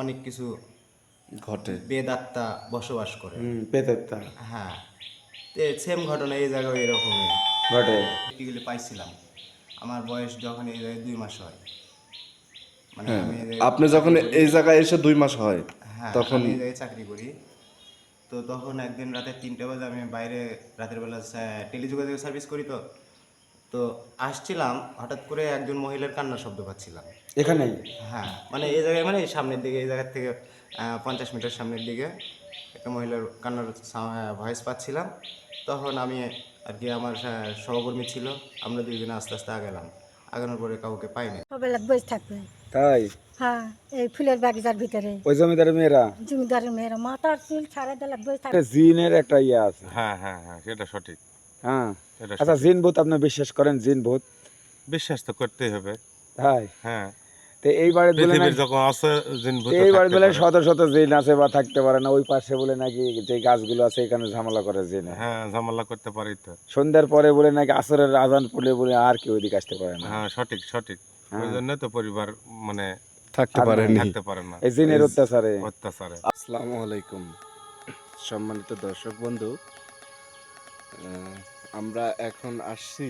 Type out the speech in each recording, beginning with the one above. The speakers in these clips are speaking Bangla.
অনেক কিছু ঘটে। বেদাত্মা বসবাস করে। পেতেরটা হ্যাঁ। তো সেম ঘটনা এই জায়গায় এরকমই। ঘটে। প্র্যাকটিক্যালি পাইছিলাম। আমার বয়স যখন এই জায়গায় দুই মাস হয়। মানে হ্যাঁ। আমি আপনি যখন এই জায়গায় এসে দুই মাস হয় হ্যাঁ তখন এই জায়গায় চাকরি করি। তো তখন একদিন রাতে তিনটে বাজে আমি বাইরে রাতের বেলা টেলিযোগাযোগ সার্ভিস করি তো। তো আসছিলাম হঠাৎ করে একজন মহিলার কান্নার শব্দ পাচ্ছিলাম। এখানেই? হ্যাঁ মানে এই জায়গায় মানে সামনের দিকে এই জায়গার থেকে পঞ্চাশ মিটার সামনের দিকে একটা মহিলার কান্নার ভয়েস পাচ্ছিলাম। তখন আমি আর কি আমার সহকর্মী ছিল আমরা দুইজনে আস্তে আস্তে আগালাম। আগানোর পরে কাউকে পাইনি সবেলা বসে থাকবে। তাই? হ্যাঁ এই ফুলের বাগিচার ভিতরে। ওই জমিদারের মেয়েরা? জমিদারের মেয়েরা মাথার চুল ছাড়া দিলে বসে থাকবে জিনের একটা ইয়ে আছে। হ্যাঁ হ্যাঁ হ্যাঁ সেটা সঠিক। হ্যাঁ। আচ্ছা জিন ভূত আপনি বিশ্বাস করেন জিন ভূত বিশ্বাস তো করতেই হবে। তাই? হ্যাঁ। তো এই বাড়িতে বলে পৃথিবীর নাকি যখন আছে জিন ভূত এই বলে শত শত জিন আছে বা থাকতে পারে না ওই পাশে বলে নাকি যে গাছগুলো আছে এখানে ঝামেলা করে জিন। হ্যাঁ ঝামেলা করতে পারি তো। সন্ধ্যার পরে বলে নাকি আসরের আজান পড়লে বলে আর কেউ এদিকে আসতে পারে না। হ্যাঁ সঠিক সঠিক। হ্যাঁ। ওই জন্য তো পরিবার মানে থাকতে পারেনি। থাকতে পারে না। এই জিনের অত্যাচারে। অত্যাচারে। আসসালামু আলাইকুম। সম্মানিত দর্শক বন্ধু আমরা এখন আসছি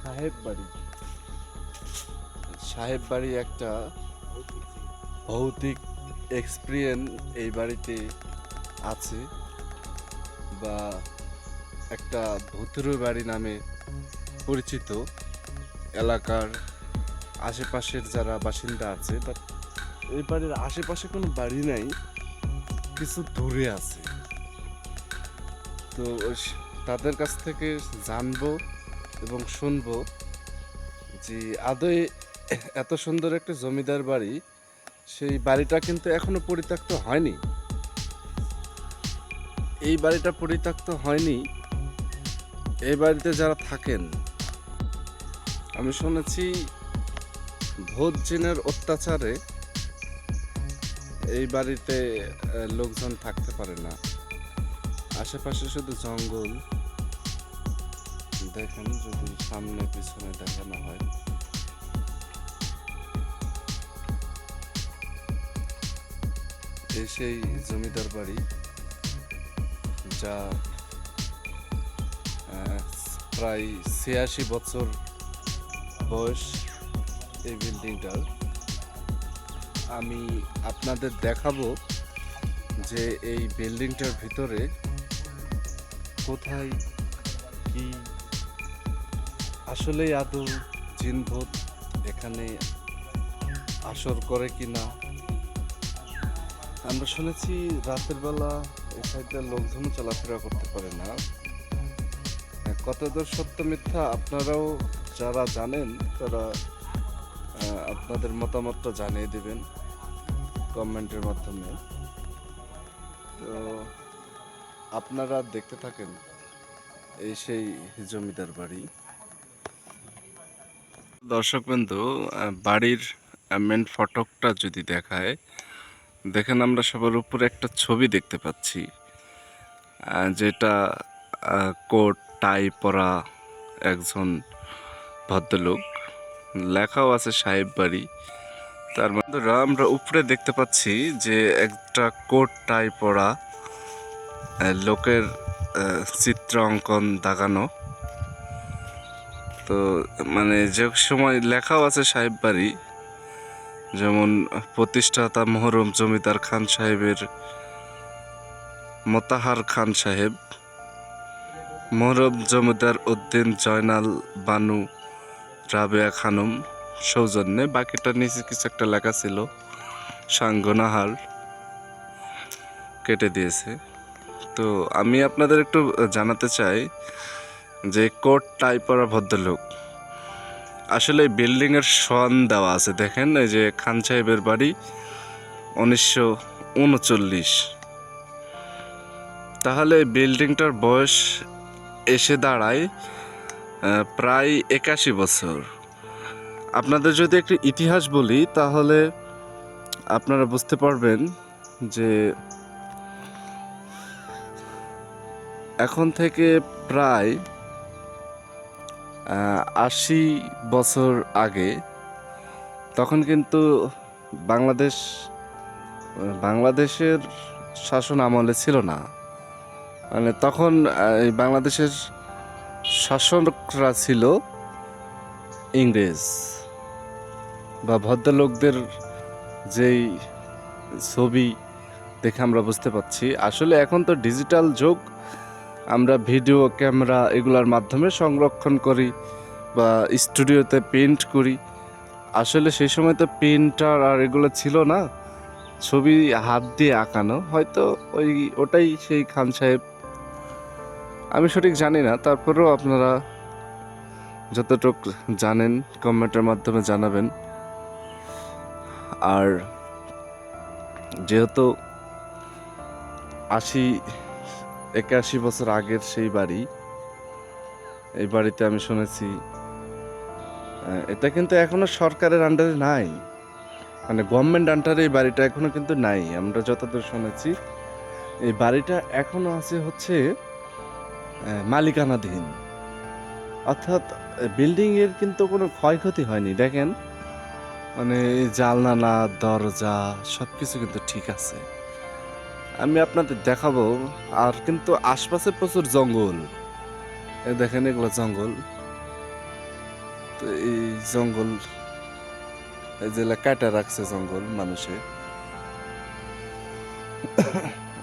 সাহেব বাড়ি। সাহেব বাড়ি একটা ভৌতিক এক্সপিরিয়েন্স এই বাড়িতে আছে বা একটা ভূতুরে বাড়ি নামে পরিচিত। এলাকার আশেপাশের যারা বাসিন্দা আছে বাট এই বাড়ির আশেপাশে কোনো বাড়ি নাই, কিছু দূরে আছে। তো তাদের কাছ থেকে জানব এবং শুনব যে আদৌ এত সুন্দর একটা জমিদার বাড়ি, সেই বাড়িটা কিন্তু এখনও পরিত্যক্ত হয়নি। এই বাড়িটা পরিত্যক্ত হয়নি, এই বাড়িতে যারা থাকেন, আমি শুনেছি ভোট জিনের অত্যাচারে এই বাড়িতে লোকজন থাকতে পারে না। আশেপাশে শুধু জঙ্গল। দেখেন যদি সামনে পিছনে দেখানো হয়। সেই জমিদার বাড়ি, যা প্রায় ছিয়াশি বছর বয়স এই বিল্ডিংটার। আমি আপনাদের দেখাবো যে এই বিল্ডিংটার ভিতরে কোথায়, কি? আসলেই আদৌ জিনভূত এখানে আসর করে কি না? আমরা শুনেছি রাতের বেলা এই সাইডে লোকজনও চলাফেরা করতে পারে না। কতদূর সত্য মিথ্যা আপনারাও যারা জানেন, তারা আপনাদের মতামতটা জানিয়ে দেবেন কমেন্টের মাধ্যমে। তো আপনারা দেখতে থাকেন এই সেই জমিদার বাড়ি। দর্শক বিন্দু বাড়ির মেন ফটকটা যদি দেখায়, দেখেন আমরা সবার উপরে একটা ছবি দেখতে পাচ্ছি যেটা কোট টাই পরা একজন ভদ্রলোক। লেখাও আছে সাহেব বাড়ি। তার বন্ধুরা আমরা উপরে দেখতে পাচ্ছি যে একটা কোট টাই পরা লোকের চিত্র অঙ্কন দাগানো। তো মানে যে সময় লেখাও আছে সাহেব বাড়ি, যেমন প্রতিষ্ঠাতা মোহরম জমিদার খান সাহেবের মোতাহার খান সাহেব, মোহরম জমিদার উদ্দিন জয়নাল বানু, রাবেয়া খানম, সৌজন্যে। বাকিটা নিচে কিছু একটা লেখা ছিল, সাঙ্গনাহার, কেটে দিয়েছে। তো আমি আপনাদের একটু জানাতে চাই যে কোট টাই পরা ভদ্রলোক। আসলে বিল্ডিং এর সন দেওয়া আছে, দেখেন, এই যে খান সাহেবের বাড়ি উনিশশো উনচল্লিশ। তাহলে এই বিল্ডিংটার বয়স এসে দাঁড়ায় প্রায় একাশি বছর। আপনাদের যদি একটু ইতিহাস বলি, তাহলে আপনারা বুঝতে পারবেন যে এখন থেকে প্রায় আশি বছর আগে তখন কিন্তু বাংলাদেশ, বাংলাদেশের শাসন আমলে ছিল না। মানে তখন এই বাংলাদেশের শাসকরা ছিল ইংরেজ বা ভদ্রলোকদের যেই ছবি দেখে আমরা বুঝতে পারছি। আসলে এখন তো ডিজিটাল যুগ আমরা ভিডিও, ক্যামেরা এগুলোর মাধ্যমে সংরক্ষণ করি বা স্টুডিওতে পেন্ট করি। আসলে সেই সময় তো পেন্টার আর এগুলো ছিল না। ছবি হাত দিয়ে আঁকানো, হয়তো ওই, ওটাই সেই খান সাহেব। আমি সঠিক জানি না, তারপরেও আপনারা যতটুক জানেন, কমেন্টের মাধ্যমে জানাবেন। আর যেহেতু আশি একাশি বছর আগের সেই বাড়ি, এই বাড়িতে আমি শুনেছি এটা কিন্তু এখনও সরকারের আন্ডারে নাই। মানে গভর্নমেন্ট আন্ডারে এই বাড়িটা এখনও কিন্তু নাই। আমরা যতদূর শুনেছি, এই বাড়িটা এখনও আছে হচ্ছে মালিকানাধীন। অর্থাৎ বিল্ডিং এর কিন্তু কোনো ক্ষয়ক্ষতি হয়নি। দেখেন মানে জালনালা দরজা সব কিছু কিন্তু ঠিক আছে। আমি আপনাদের দেখাবো, আর কিন্তু আশপাশে প্রচুর জঙ্গল। দেখেন, এগুলো জঙ্গল। তো এই জঙ্গল, এই এলা কাটা রাখছে জঙ্গল মানুষে।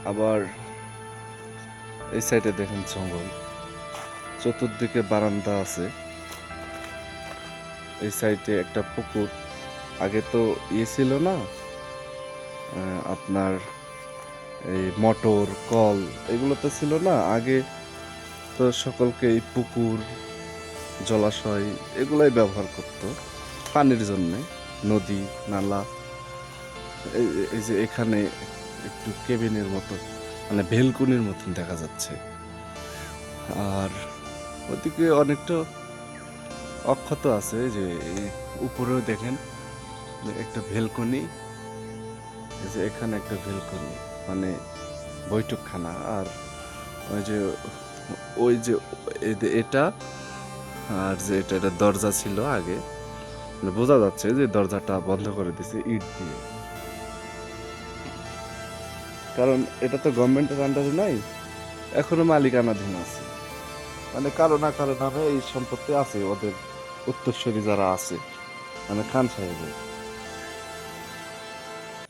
আবার এই সাইডে দেখেন জঙ্গল। চতুর্দিকে বারান্দা আছে। এই সাইডে একটা পুকুর। আগে তো ইয়ে ছিল না আপনার এই মটর, কল, এগুলো তো ছিল না? আগে তো সকলকে এই পুকুর, জলাশয় এগুলাই ব্যবহার করতো পানির জন্যে। নদী, নালা, এই- যে এখানে একটু কেবিনের মতো মানে ভেলকুনির মতন দেখা যাচ্ছে। আর ওদিকে অনেকটা অক্ষত আছে যে উপরেও দেখেন, একটা ভেলকনি যে এখানে একটা ভেলকনি। মানে বৈঠকখানা আর ওই যে ওই যে এটা আর যে এটা এটা দরজা ছিল আগে। মানে বোঝা যাচ্ছে যে দরজাটা বন্ধ করে দিছে ইট দিয়ে। কারণ এটা তো গভর্নমেন্টের আন্ডারে নাই, এখনও মালিকানাধীন আছে। মানে কারও না কারও নামে এই সম্পত্তি আছে, ওদের উত্তরসূরি যারা আছে মানে খান সাহেবের।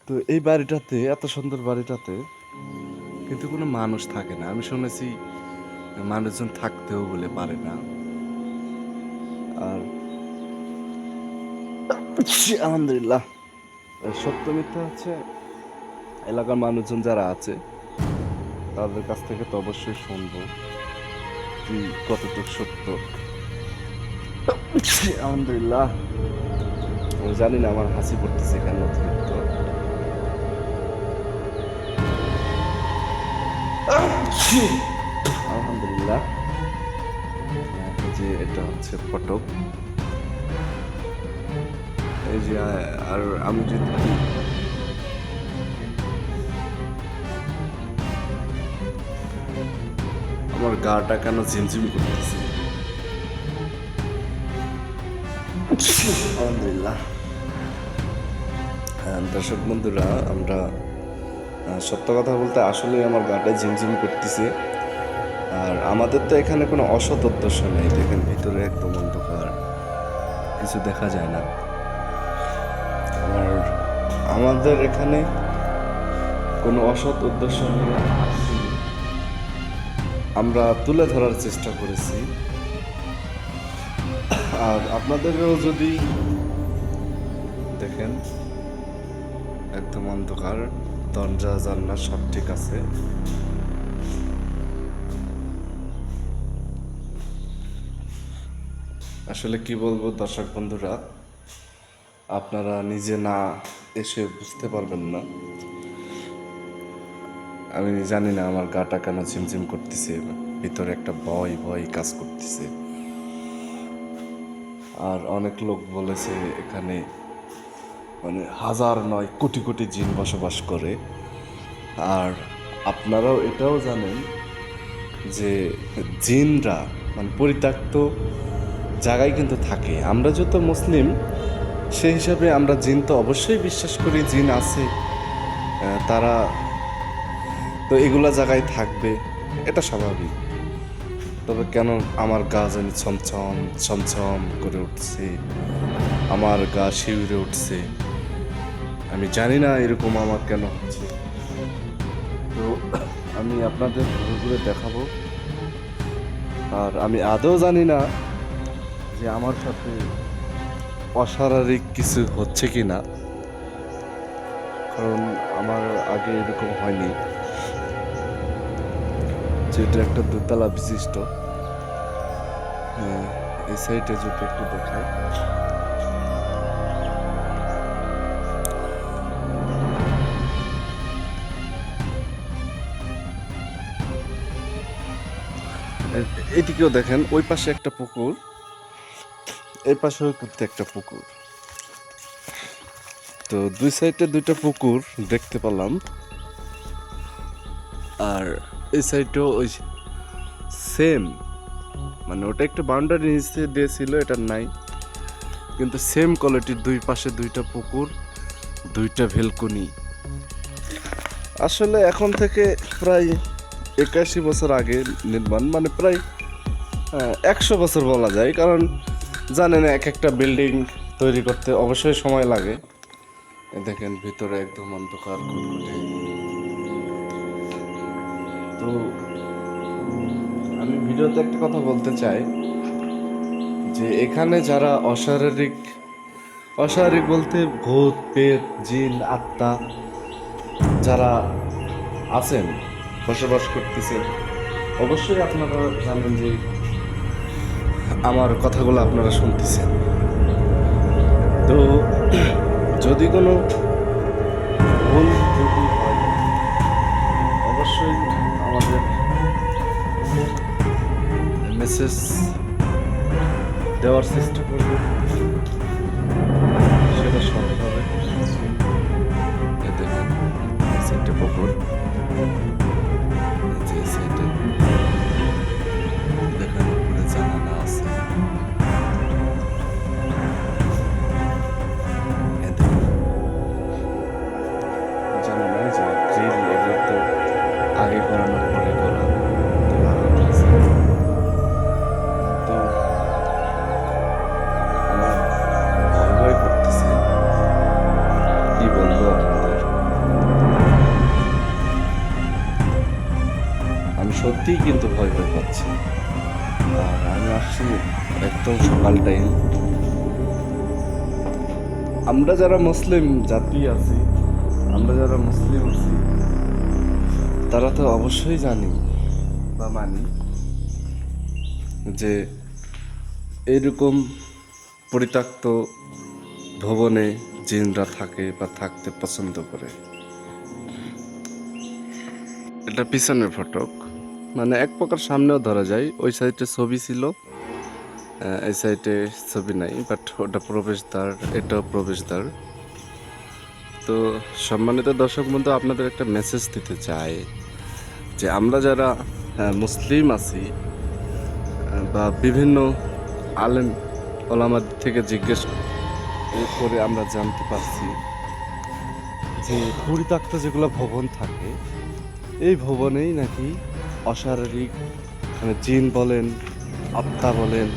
তো এই বাড়িটাতে, এত সুন্দর বাড়িটাতে কিন্তু কোনো মানুষ থাকে না। আমি শুনেছি মানুষজন থাকতেও বলে পারে না। আর আলহামদুলিল্লাহ। সত্য মিথ্যা হচ্ছে, এলাকার মানুষজন যারা আছে, তাদের কাছ থেকে তো অবশ্যই শুনব কি কতটুকু সত্য। আলহামদুলিল্লাহ। আমি জানি না আমার হাসি পড়তেছে কেন অতিরিক্ত। আলহামদুলিল্লাহ। যে এটা হচ্ছে ফটক এই যে আর আমি যদি আমার গাটা কেন ঝিমঝিম করতেছে? আলহামদুলিল্লাহ। হ্যাঁ দর্শক বন্ধুরা, আমরা সত্য কথা বলতে আসলে আমার গাটা ঝিমঝিম করতেছে। আর আমাদের তো এখানে কোনো উদ্দেশ্য নেই, দেখেন ভিতরে একদম অন্ধকার, কিছু দেখা যায় না। আর আমাদের এখানে কোনো অসৎ উদ্দেশ্য নিয়ে আমরা তুলে ধরার চেষ্টা করেছি। আর আপনাদেরও যদি দেখেন, একদম অন্ধকার। দরজা জানলা সব ঠিক আছে। আসলে কি বলব দর্শক বন্ধুরা, আপনারা নিজে না এসে বুঝতে পারবেন না। আমি জানি না আমার গাটা কেন ঝিমঝিম করতেছে, ভিতরে একটা ভয় ভয় কাজ করতেছে। আর অনেক লোক বলেছে এখানে মানে হাজার নয়, কোটি কোটি জিন বসবাস করে। আর আপনারাও এটাও জানেন যে জিনরা মানে পরিত্যক্ত জায়গায় কিন্তু থাকে। আমরা যত মুসলিম সেই হিসাবে আমরা জিন তো অবশ্যই বিশ্বাস করি, জিন আছে তারা তো এগুলা জায়গায় থাকবে, এটা স্বাভাবিক। তবে কেন আমার গা যেন ছমছম ছমছম করে উঠছে? আমার গা শিউরে উঠছে? আমি জানি না এরকম আমার কেন হচ্ছে। তো আমি আপনাদের ঘুরে ঘুরে দেখাবো। আর আমি আদৌ জানি না যে আমার সাথে অস্বাভাবিক কিছু হচ্ছে কি না কারণ আমার আগে এরকম হয়নি। যেটা একটা দোতলা বিশিষ্ট হ্যাঁ এই সাইডে যদি একটু দেখায় এদিকেও দেখেন, ওই পাশে একটা পুকুর, এই পাশেও কিন্তু একটা পুকুর। তো দুই সাইডে দুইটা পুকুর দেখতে পেলাম। আর এই সাইডেও ওই সেম মানে ওটা একটা বাউন্ডারি নিচে দিয়েছিল এটা নাই। কিন্তু সেম কোয়ালিটির দুই পাশে দুইটা পুকুর, দুইটা ভেলকনি। আসলে এখন থেকে প্রায় একাশি বছর আগে নির্মাণ মানে প্রায় একশো বছর বলা যায়, কারণ জানেন এক একটা বিল্ডিং তৈরি করতে অবশ্যই সময় লাগে। দেখেন ভিতরে একদম অন্ধকার তো আমি ভিডিওতে একটা কথা বলতে চাই, যে এখানে যারা অশারীরিক অশারীরিক বলতে ভূত, পেট, জিন, আত্মা যারা আছেন, বসবাস করতেছেন, অবশ্যই আপনারা জানেন যে আমার কথাগুলো আপনারা শুনতেছেন। তো, যদি কোনো ভুল ত্রুটি হয়, অবশ্যই আমাদের মেসেজ দেওয়ার চেষ্টা করব সেটা সহজ হবে। এই সাইডটা পুকুর আমরা যারা মুসলিম জাতি আছি, আমরা যারা মুসলিম আছি, তারা তো অবশ্যই জানি বা মানি যে এরকম পরিত্যক্ত ভবনে জিনরা থাকে বা থাকতে পছন্দ করে। এটা পিছনের ফটক। মানে এক প্রকার সামনেও ধরা যায়, ওই সাইডে ছবি ছিল। এই সাইডে ছবি নাই বাট ওটা প্রবেশদ্বার, এটাও প্রবেশদ্বার। তো সম্মানিত দর্শক বন্ধু, আপনাদের একটা মেসেজ দিতে চাই যে আমরা যারা মুসলিম আছি বা বিভিন্ন আলেম ওলামার থেকে জিজ্ঞেস করে আমরা জানতে পারছি যে পরিত্যক্ত যেগুলো ভবন থাকে, এই ভবনেই নাকি অশারীরিক মানে জিন বলেন, আত্মা বলেন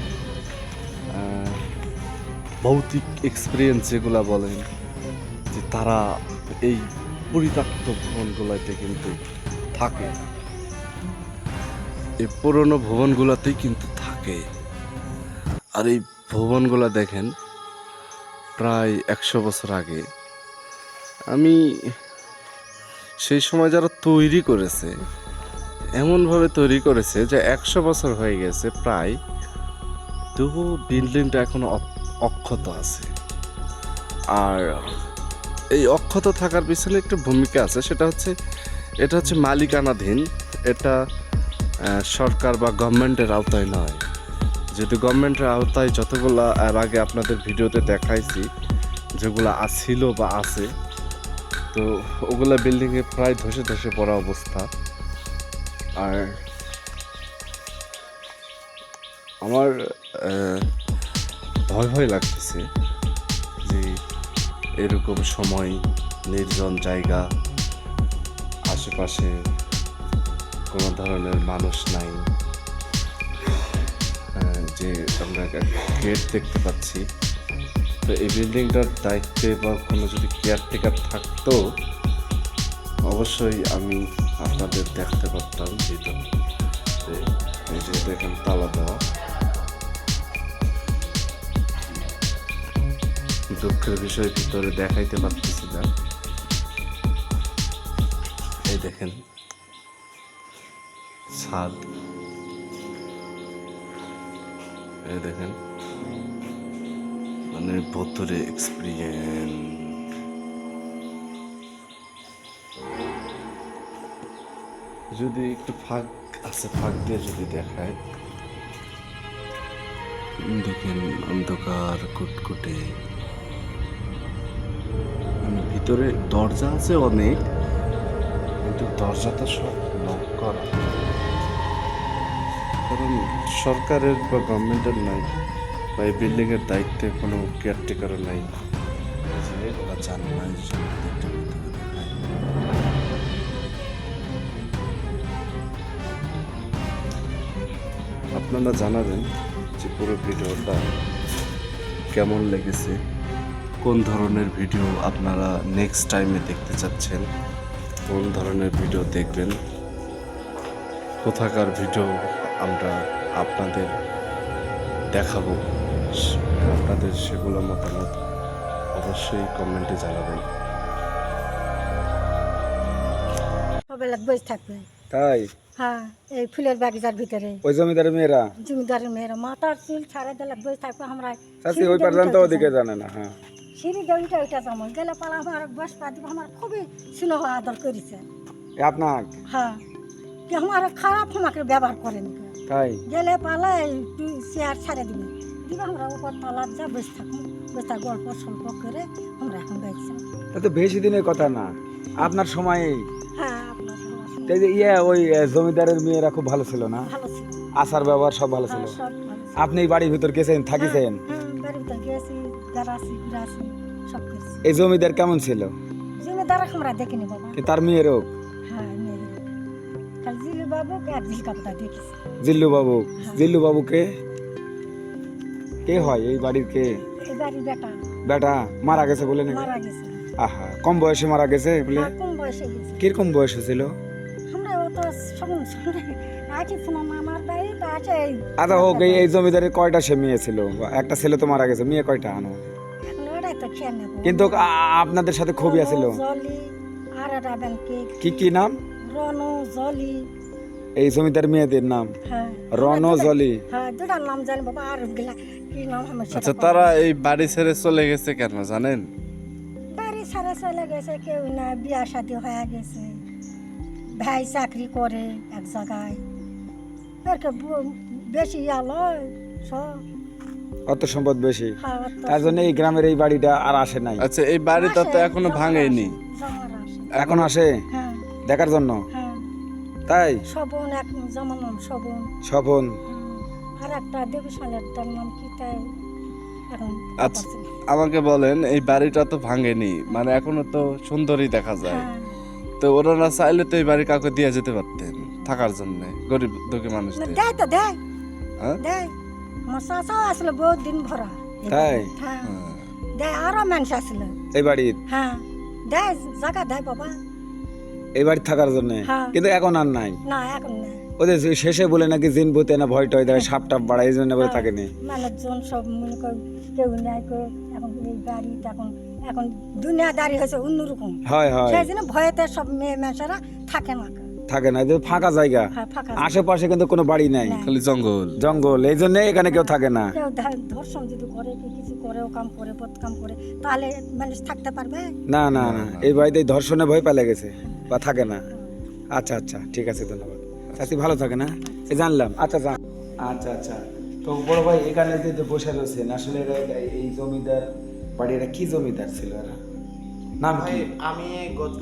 ভৌতিক এক্সপিরিয়েন্স যেগুলো বলেন, যে তারা এই পরিত্যক্ত ভবনগুলোতে কিন্তু থাকে। এই পুরনো ভবনগুলোতেই কিন্তু থাকে। আর এই ভবনগুলো দেখেন, প্রায় একশো বছর আগে। আমি সেই সময় যারা তৈরি করেছে, এমনভাবে তৈরি করেছে যে একশো বছর হয়ে গেছে প্রায়। তবু বিল্ডিংটা এখনও অক্ষত আছে। আর এই অক্ষত থাকার পিছনে একটা ভূমিকা আছে, সেটা হচ্ছে, এটা হচ্ছে মালিকানাধীন, এটা সরকার বা গভর্নমেন্টের আওতায় নয়। যেহেতু গভর্নমেন্টের আওতায় যতগুলো, আর আগে আপনাদের ভিডিওতে দেখাইছি, যেগুলো ছিল বা আছে, তো ওগুলা বিল্ডিংয়ে প্রায় ধসে ধসে পড়া অবস্থা। আর আমার ভয় ভয় লাগতেছে যে এরকম সময়, নির্জন জায়গা, আশেপাশে কোনো ধরনের মানুষ নাই যে আমরা গেট দেখতে পাচ্ছি। তো এই বিল্ডিংটার দায়িত্বে বা কোনো যদি কেয়ারটেকার থাকতো, অবশ্যই আমি আপনাদের দেখতে পারতাম যেটা যে এই যে তালা দেওয়া। দুঃখের বিষয় ভিতরে দেখাইতে পারতেছি না। এই দেখেন, ছাদ। এই দেখেন মানে ভেতরে এক্সপিরিয়েন্স যদি একটু ফাঁক আছে, ফাঁক দিয়ে যদি দেখায়। দেখেন অন্ধকার, কুটকুটে। ভিতরে দরজা আছে অনেক, কিন্তু দরজাটা সব লক করা। কারণ সরকারের বা গভর্নমেন্টের নাই, বা এই বিল্ডিংয়ের দায়িত্বে কোনো কেয়ারটেকারও নাই। ওরা জানে না এই জন্য একটু ভিতরে দেখায়। আপনারা জানাবেন যে পুরো ভিডিওটা কেমন লেগেছে। কোন ধরনের ভিডিও আপনারা নেক্সট টাইমে দেখতে চাচ্ছেন? কোন ধরনের ভিডিও দেখবেন? কোথাকার ভিডিও আমরা আপনাদের দেখাবো? আপনাদের সেগুলো মতামত অবশ্যই কমেন্টে জানাবেন। থাকবে। তাই? হ্যাঁ এই ফুলের বাগিচার ভিতরে। ওই জমিদারের মেয়েরা? জমিদারের মেয়েরা মাথার চুল ছাড়া দিলে বসে থাকবে আমরা ওই পারলাম তো ওদিকে জানে না হ্যাঁ। সিঁড়ি দিয়ে উঠে উঠে যাব। গেলে পালা আমার দিব আমার খুবই স্নেহ আদর করেছে। আপনার হ্যাঁ। কি আমার খারাপ আমাকে ব্যবহার করেনি তাই? গেলে পালা একটু চেয়ার ছাড়ে দিবে। দিবে আমরা উপর তলার যা বসে থাকব বসে থাক গল্প সল্প করে আমরা এখন গাইছি তা তো বেশি দিনের কথা না। আপনার সময়েই হ্যাঁ আপনার তাই যে ইয়ে ওই জমিদারের মেয়েরা খুব ভালো ছিল না? ভালো ছিল। আচার ব্যবহার সব ভালো ছিল। হ্যাঁ, ছিল। আপনি বাড়ির ভিতর গেছেন থাকিছেন? হ্যাঁ বাড়ির ভিতরে গেছি। সব এই জমিদার কেমন ছিল? জমিদার আমরা দেখিনি বাবা তার মেয়েরও হ্যাঁ মেয়ে। খালি জিলু বাবু আর ঝিলকাপটা দেখিস জিল্লু বাবু? জিল্লু বাবুকে কে? হয় এই বাড়ির কে? এই বাড়ির বেটা। বেটা? মারা গেছে বলে নাকি? মারা গেছে। আহা কম বয়সে মারা গেছে বলে? আর কম বয়সে গেছে। কীরকম বয়স ছিল আমরা আচ্ছা হোক এই এই জমিদারের কয়টা সে মেয়ে ছিল? একটা ছেলে তো মারা গেছে মেয়ে কয়টা আনো? কিন্তু আপনাদের সাথে খুবই আছিল। আর কি? কি নাম? রনু জলি এই জমিদার মেয়েদের নাম। হ্যাঁ। রণ জলি হ্যাঁ দুটার নাম জানি বাবা আর গেলা কি নাম আমার সেটা আচ্ছা তারা এই বাড়ি ছেড়ে চলে গেছে কেন জানেন? বাড়ি ছাড়া চলে গেছে কেউ না বিয়া শাদি হয়ে গেছে। ভাই চাকরি করে এক জায়গায়। বেশি আলো সব। অত সম্পদ বেশি। হ্যাঁ, তার জন্য এই গ্রামের এই বাড়িটা আর আসে নাই। আচ্ছা এই বাড়িটা তো এখনও ভাঙেনি। জমার। এখন আসে। হ্যাঁ। দেখার জন্য? হ্যাঁ। তাই? সবন এক যেমন নাম সবন স্বপন আর একটা দেবী তার নাম কি তাই আচ্ছা আমাকে বলেন এই বাড়িটা তো ভাঙেনি মানে এখনও তো সুন্দরই দেখা যায়। তো ওরা চাইলে তো এই বাড়ি কাউকে দিয়ে যেতে পারতেন থাকার জন্য গরিব দুঃখী না, মানুষদের। দেয় তো দেয়। হ্যাঁ? দেয়। আমার চাচাও আসলে বহুত দিন ভরা তাই? হ্যাঁ। দেয় আরও মানুষ আসলে এই বাড়ির হ্যাঁ দেয় জায়গা দেয় বাবা এই বাড়ি থাকার জন্য। কিন্তু এখন আর নাই না এখন না ওদের শেষে বলে নাকি জিন ভূতে না ভয় টয় দেয় সাপ টাপ বাড়ায় এই জন্য বলে হ্যাঁ। থাকেনি মানুষজন সব মনে কর কেউ নাই কেউ এখন এই বাড়ি এখন এখন দুনিয়াদারি হয়েছে অন্যরকম হয় হয় সেই জন্য ভয়েতে সব মেয়ে মানুষেরা থাকে না থাকে না এই ফাঁকা জায়গা। হ্যাঁ আশেপাশে কিন্তু কোনো বাড়ি নাই। খালি জঙ্গল। জঙ্গল এই জন্য এখানে কেউ থাকে না। ধর্ষণ যদি করে কিছু করে ও কাম করে পথ কাম করে তাহলে মানুষ থাকতে পারবে? না না না এই বাড়িতে ধর্ষণে ভয় পেলে গেছে বা থাকে না। আচ্ছা আচ্ছা ঠিক আছে ধন্যবাদ। চাষি ভালো থাকে না এ জানলাম আচ্ছা জান আচ্ছা আচ্ছা। তো বড় ভাই এখানে যে বসে রয়েছেন আসলে এই- এই জমিদার বাড়ি কি জমিদার ছিল এরা? নাম ভাই কি আমি গত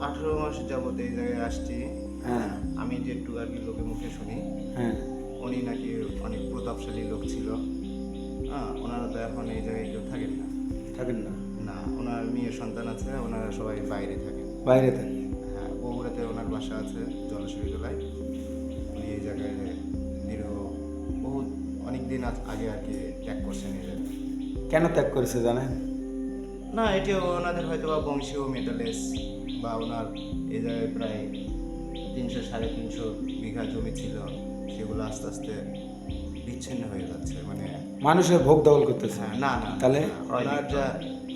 আঠেরো মাস যাবত এই জায়গায় আসছি। হ্যাঁ। আমি যেটু আর কি লোকের মুখে শুনি হ্যাঁ। উনি নাকি অনেক প্রতাপশালী লোক ছিল। হ্যাঁ ওনারা তো এখন এই জায়গায় কেউ থাকেন না। থাকেন না? না ওনার মেয়ে সন্তান আছে ওনারা সবাই বাইরে থাকে বাইরে থাকে হ্যাঁ বগুড়াতে ওনার বাসা আছে জলশ্বরী জেলায়। উনি এই জায়গায় দীর্ঘ বহুত অনেক দিন আগ- আগে আর কি ত্যাগ করছেন এই জায়গায়। কেন ত্যাগ করেছে জানেন? না এটি ওনাদের হয়তো বা বংশীয় মেটালেস বা ওনার এই জায়গায় প্রায় তিনশো সাড়ে তিনশো বিঘা জমি ছিল সেগুলো আস্তে আস্তে বিচ্ছিন্ন হয়ে যাচ্ছে মানে মানুষের ভোগ দখল করতেছে। হ্যাঁ, না না তাহলে? ওনার যা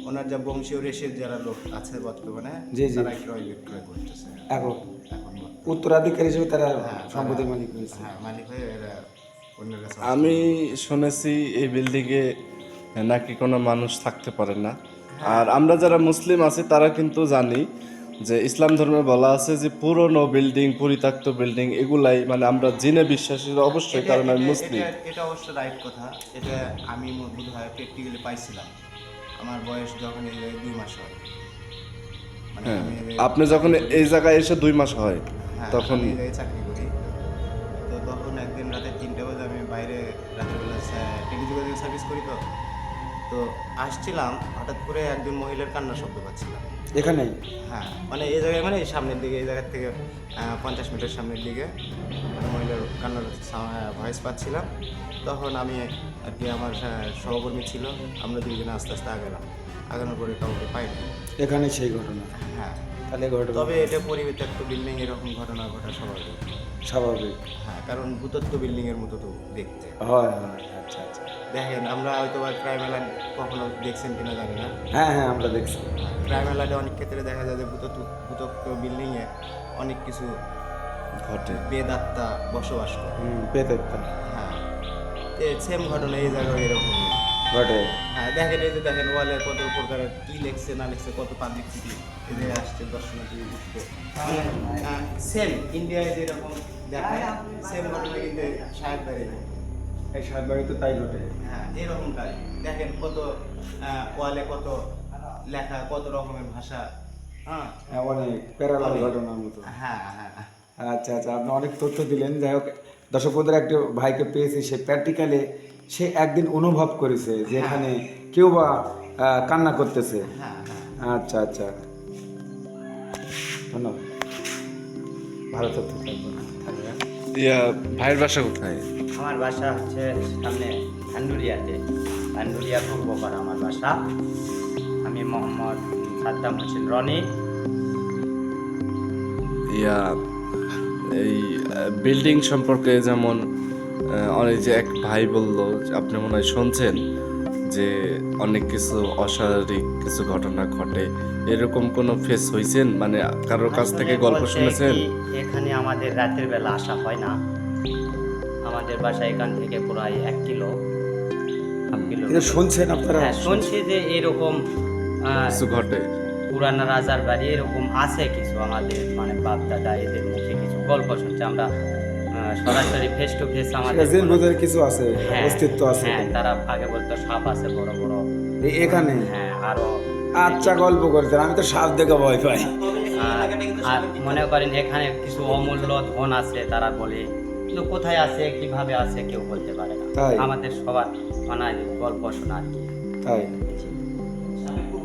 ওনার যা বংশীয় রেশের যারা লোক আছে বর্তমানে জি। তারা ক্রয় বিক্রয় করতেছে। এখন? এখন উত্তরাধিকারী হিসেবে তারা হ্যাঁ, সম্পত্তির তারা- মালিক হয়েছে। হ্যাঁ মালিক হয়ে এরা আমি শুনেছি এই বিল্ডিংয়ে নাকি কোনো মানুষ থাকতে পারে না। আর আমরা যারা মুসলিম আছি তারা কিন্তু জানি যে ইসলাম ধর্মে বলা আছে যে পুরনো বিল্ডিং পরিত্যক্ত বিল্ডিং এগুলাই মানে আমরা জিনে বিশ্বাসী অবশ্যই কারণ আমি মুসলিম। এটা- এটা অবশ্য রাইট কথা। এটা আমি বোধ হয় প্র্যাকটিক্যালি পাইছিলাম। আমার বয়স যখন দুই মাস হয়। মানে হ্যাঁ। আপনি যখন এই জায়গায় এসে দুই মাস হয় হ্যাঁ, তখন চাকরি করি। তো তখন একদিন রাতে তিনটে বাজে আমি বাইরে রাতের বেলা টেলিযোগাযোগ সার্ভিস করি তো। তো আসছিলাম হঠাৎ করে একজন মহিলার কান্নার শব্দ পাচ্ছিলাম। এখানেই? হ্যাঁ মানে এই জায়গায় মানে সামনের দিকে এই জায়গার থেকে পঞ্চাশ মিটার সামনের দিকে। একটা মহিলার কান্নার ভয়েস পাচ্ছিলাম। তখন আমি আর কি আমার সহকর্মী ছিল। আমরা দুইজনে আস্তে আস্তে আগালাম। আগানোর পরে কাউকে পাইনি। এখানে সেই ঘটনা। হ্যাঁ। তাহলে ঘটনা তবে এটা পরিত্যক্ত বিল্ডিং এরকম ঘটনা ঘটা স্বাভাবিক। স্বাভাবিক। হ্যাঁ কারণ ভূতত্ব বিল্ডিং এর মতো তো দেখতে। হয় হয় আচ্ছা আচ্ছা। দেখেন আমরা হয়তো ক্রাইম অ্যালার্ট কখনো দেখছেন কিনা জানি না। হ্যাঁ হ্যাঁ আমরা দেখছি। ক্রাইম অ্যালার্টে অনেক ক্ষেত্রে দেখা যায় যে ভূতত্ব বিল্ডিংয়ে অনেক কিছু ঘটে। বেদাত্মা বসবাস করে। হুম হ্যাঁ সেম ঘটনা এই জায়গায় এরকম। ঘটে। হ্যাঁ দেখেন এই যে দেখেন ওয়ালে কত প্রকারের কি লেখছে না লেখছে কত পাবলিক সিটি এই যে আসছে দর্শনার্থী উঠতে। সেম ইন্ডিয়ায় যেরকম দেখায় সেম ঘটনা কিন্তু সাহেব বাড়ি এই সাত বাড়ি তো তাই ঘটে হ্যাঁ এরকম কাজ দেখেন কত ওয়ালে কত লেখা কত রকমের ভাষা। হ্যাঁ? হ্যাঁ অনেক প্যারালাল ঘটনার মতো। হ্যাঁ হ্যাঁ। আচ্ছা আচ্ছা আপনি অনেক তথ্য দিলেন। যাই হোক দর্শক বন্ধুরা একটা ভাইকে পেয়েছি সে প্র্যাকটিক্যালে সে একদিন অনুভব করেছে যে এখানে কেউ বা কান্না করতেছে। হ্যাঁ হ্যাঁ। আচ্ছা আচ্ছা। ধন্যবাদ। ভালো তথ্য থাকবেন। ইয়া ভাইয়ের বাসা কোথায়? আমার বাসা হচ্ছে সামনে ভান্ডুরিয়াতে ভান্ডুরিয়া পূর্বপাড়া আমার বাসা আমি মোহাম্মদ সাদ্দাম হোসেন রনি। ইয়া এই বিল্ডিং সম্পর্কে যেমন অনেক যে এক ভাই বলল আপনি মনে হয় শুনছেন যে অনেক কিছু অস্বাভাবিক কিছু ঘটনা ঘটে। এরকম কোনো ফেস হয়েছেন মানে কারোর কাছ থেকে গল্প শুনেছেন? এখানে আমাদের রাতের বেলা আসা হয় না। আমাদের বাসা এখান থেকে প্রায় এক কিলো এটা শুনছেন আপনারা? হ্যাঁ শুনছি যে এরকম কিছু ঘটে। পুরানা রাজার বাড়ি এরকম আছে কিছু আমাদের মানে বাপ দাদা এদের মুখে কিছু গল্প শুনছি আমরা সরাসরি ফেস টু ফেস আমাদের কিছু আছে হ্যাঁ, অস্তিত্ব আছে হ্যাঁ তারা আগে বলতো সাপ আছে বড় বড়। এখানে? হ্যাঁ আরও আচ্ছা গল্প করতেন আমি তো সাপ দেখে ভয় পাই। আর আর মনে করেন এখানে কিছু অমূল্য ধন আছে তারা বলে কিন্তু কোথায় আছে কীভাবে আছে কেউ বলতে পারে না। আমাদের সবার মানে গল্প শোনা আর কি। তাই?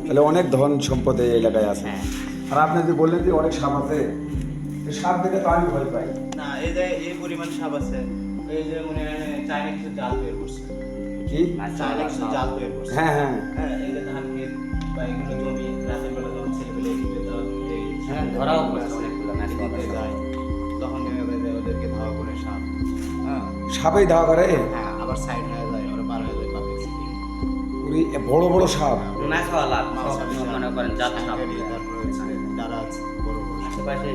তাহলে অনেক ধন সম্পদ এই এলাকায় আছে। হ্যাঁ। আর আপনি যে বললেন যে অনেক সাপ আছে সাপ দেখে তো আমি ভয় পাই। না এই যে এই পরিমাণ সাপ আছে এই যে মনে হয় চাইনা কিছু জাল তৈরি করছে। কি? চাইনা কিছু জাল তৈরি করছে। হ্যাঁ হ্যাঁ। হ্যাঁ এই যে ধান ক্ষেত বা এগুলো জমি রাতের বেলা যখন এদিকে হ্যাঁ, ধরাও পড়ছে অনেকগুলো যায়। ওদেরকে ধাওয়া করে সাপ। হ্যাঁ। সাপেই ধাওয়া করে? হ্যাঁ আবার সাইড হয়ে যায় ওরা পার হয়ে যায় পাবলিক সিটি ওরে বড় বড় সাপ। ম্যাচওয়ালা মনে করেন জাত সাপ। তারপরে হচ্ছে দারাজ বড় বড় সাপ। আশেপাশে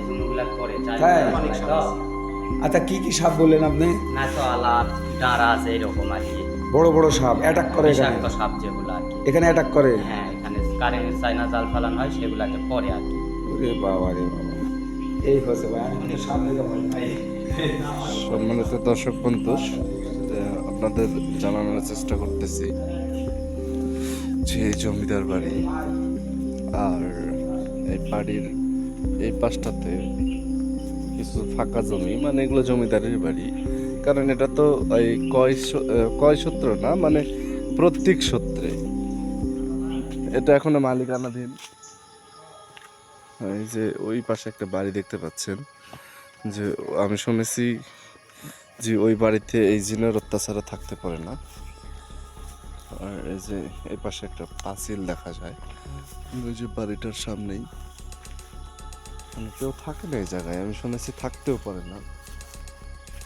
করে তাই? অনেক সাপ আচ্ছা কি কি সাপ বললেন আপনি? ম্যাচওয়ালা ডাঁড়া আছে এরকম আর কি। বড় বড় সাপ অ্যাটাক করে এখানে? সাপ যেগুলো আর কি। এখানে অ্যাটাক করে? হ্যাঁ এখানে কারেন্ট চাইনা জাল ফালানো হয় সেগুলাকে পরে আর কি। ওরে বাবা রে বাবা। এই হচ্ছে ভাই আমি দেখে ভয় পাই। সম্মানিত দর্শক বন্ধু আপনাদের জানানোর চেষ্টা করতেছি যে জমিদার বাড়ি আর এই বাড়ির এই পাশটাতে কিছু ফাঁকা জমি মানে এগুলো জমিদারের বাড়ি। কারণ এটা তো এই কয় কয় সূত্র না মানে প্রত্যেক সূত্রে। এটা এখনও মালিকানাধীন। এই যে ওই পাশে একটা বাড়ি দেখতে পাচ্ছেন। যে আমি শুনেছি যে ওই বাড়িতে এই জিনের অত্যাচারে থাকতে পারে না। আর এই যে এই পাশে একটা পাঁচিল দেখা যায়। ওই যে বাড়িটার সামনেই। মানে কেউ থাকে না এই জায়গায়। আমি শুনেছি থাকতেও পারে না।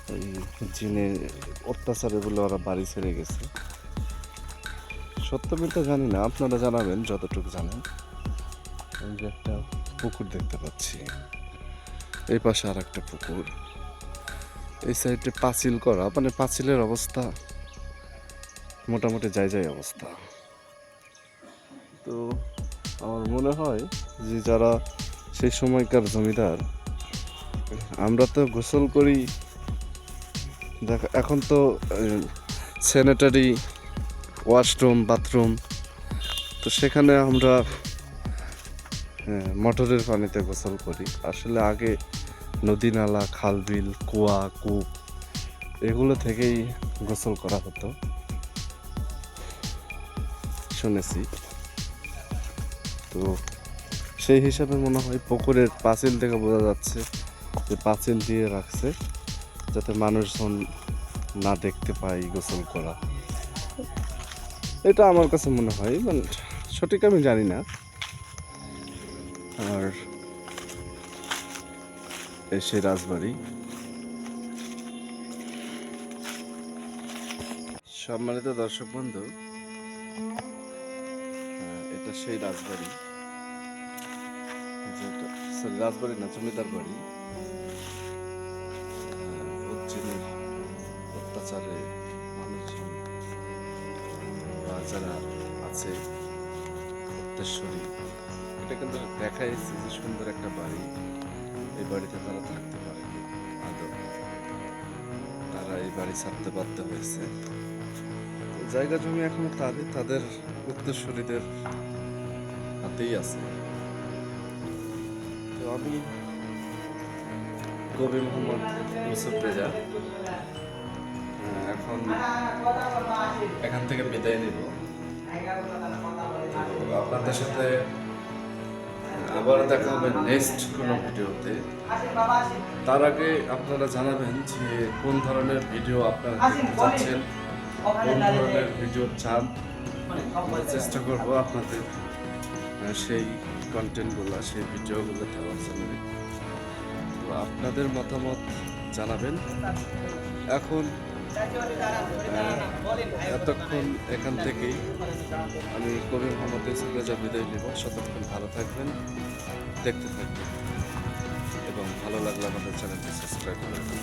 এই জিনের অত্যাচারে বলে ওরা বাড়ি ছেড়ে গেছে। সত্য মিথ্যা জানি না। আপনারা জানাবেন, যতটুকু জানেন। যে একটা পুকুর দেখতে পাচ্ছি। এই পাশে আর একটা পুকুর। এই সাইডে পাঁচিল করা মানে পাঁচিলের অবস্থা মোটামুটি যাই যাই অবস্থা। তো আমার মনে হয় যে যারা সেই সময়কার জমিদার, আমরা তো গোসল করি। দেখ, এখন তো স্যানিটারি ওয়াশরুম বাথরুম তো সেখানে আমরা হ্যাঁ, মোটরের পানিতে গোসল করি। আসলে আগে নদী নালা খাল বিল কুয়া কূপ এগুলো থেকেই গোসল করা হতো। শুনেছি। তো সেই হিসাবে মনে হয় পুকুরের পাঁচিল থেকে বোঝা যাচ্ছে যে পাঁচিল দিয়ে রাখছে যাতে মানুষজন না দেখতে পায় গোসল করা। এটা আমার কাছে মনে হয় মানে সঠিক আমি জানি না। আর এসে রাজবাড়ি। সম্মানিত দর্শক বন্ধু এটা সেই রাজবাড়ি রাজবাড়ি না জমিদার বাড়ি। দেখা যে সুন্দর একটা বাড়ি। এই বাড়িতে তারা থাকতে পারে আদৌ তারা এই বাড়ি ছাড়তে বাধ্য হয়েছে। জায়গা জমি এখনও তাদের তাদের উত্তরস্বরীদের হাতেই আছে। তো আমি কবি মোহাম্মদ ইউসুফ রেজা। এখন এখান থেকে বিদায় নিব। আপনাদের সাথে আবার দেখা হবে নেক্সট কোনো ভিডিওতে। তার আগে আপনারা জানাবেন যে কোন ধরনের ভিডিও আপনারা দেখতে চাচ্ছেন কোন ধরনের ভিডিও চান আমরা চেষ্টা করব আপনাদের সেই কন্টেন্টগুলো সেই ভিডিওগুলো দেওয়ার জন্য। তো আপনাদের মতামত জানাবেন। এখন এতক্ষণ এখান থেকেই আমি কবি মোহাম্মদ ইউসুফ রাজা বিদায় নেব। সতক্ষণ ভালো থাকবেন, দেখতে থাকবেন এবং ভালো লাগলে আমাদের চ্যানেলটি সাবস্ক্রাইব করবেন